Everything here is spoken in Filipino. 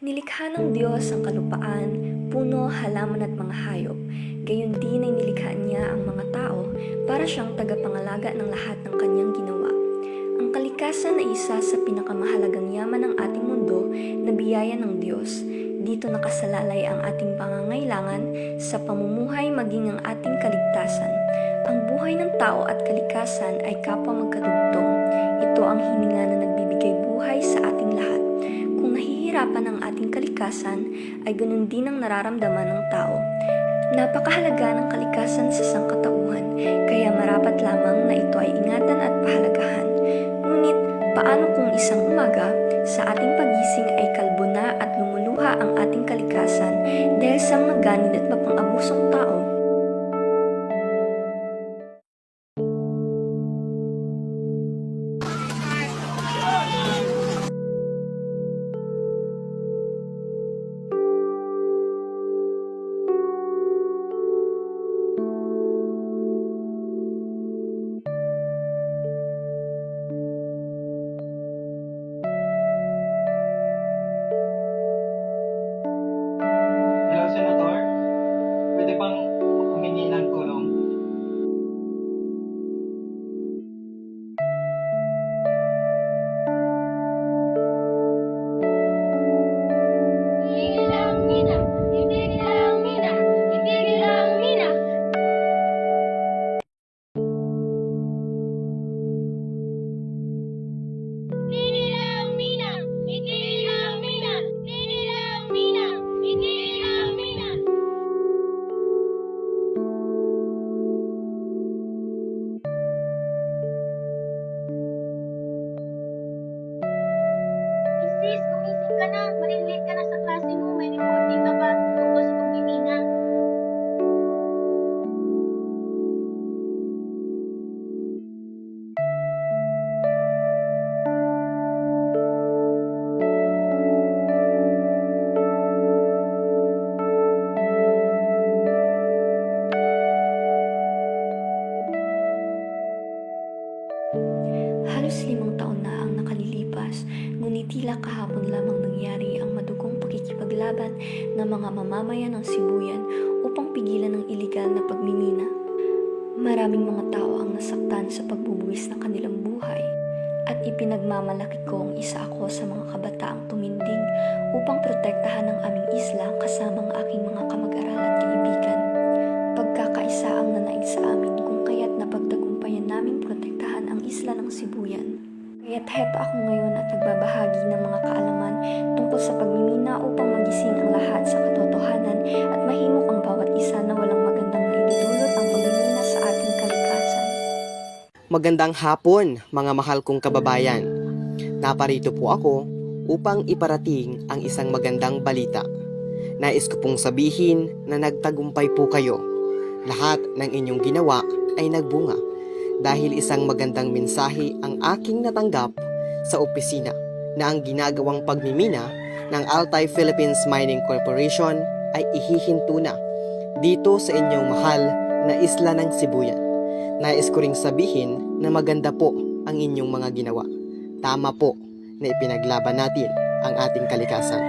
ng Diyos ang kalupaan, puno, halaman at mga hayop. Gayon din ay nilikha niya ang mga tao para siyang tagapangalaga ng lahat ng kanyang ginawa. Ang kalikasan ay isa sa pinakamahalagang yaman ng ating mundo na biyaya ng Diyos. Dito nakasalalay ang ating pangangailangan sa pamumuhay maging ang ating kaligtasan. Ang buhay ng tao at kalikasan ay kapwa magkadugtong. Ito ang hininga na nagbibigay buhay sa ating lahat. Kung nahihirapan ang kalikasan, ay ganun din ang nararamdaman ng tao. Napakahalaga ng kalikasan sa sangkatauhan, kaya marapat lamang na ito ay ingatan at pahalagahan. Ngunit, paano kung isang umaga, sa ating pagising ay kalbo na at lumuluha ang ating kalikasan dahil sa mga ganid at mapang-abusong tao? Isis, gumising ka na. Malilate ka na sa klase mo. May reporting ka pa Halos limang taon na ang nakalilipas, ngunit tila kahapon lamang nangyari ang madugong pakikipaglaban ng mga mamamayan ng Sibuyan upang pigilan ang iligal na pagmimina. Maraming mga tao ang nasaktan sa pagbubuwis ng kanilang buhay at ipinagmamalaki ko ang isa ako sa mga kabataang tuminding upang protektahan ang aming isla kasama ang aking mga isla ng Sibuyan. Kaya't heto ako ngayon at nagbabahagi ng mga kaalaman tungkol sa pagmimina upang magising ang lahat sa katotohanan at mahimok ang bawat isa na walang magandang naidudulot ang pagmimina sa ating kalikasan. Magandang hapon, mga mahal kong kababayan. Naparito po ako upang iparating ang isang magandang balita. Nais ko pong sabihin na nagtagumpay po kayo. Lahat ng inyong ginawa ay nagbunga dahil isang magandang mensahe ang aking natanggap sa opisina na ang ginagawang pagmimina ng Altai Philippines Mining Corporation ay ihihinto na dito sa inyong mahal na isla ng Sibuyan. Nais ko ring sabihin na maganda po ang inyong mga ginawa. Tama po na ipinaglaban natin ang ating kalikasan.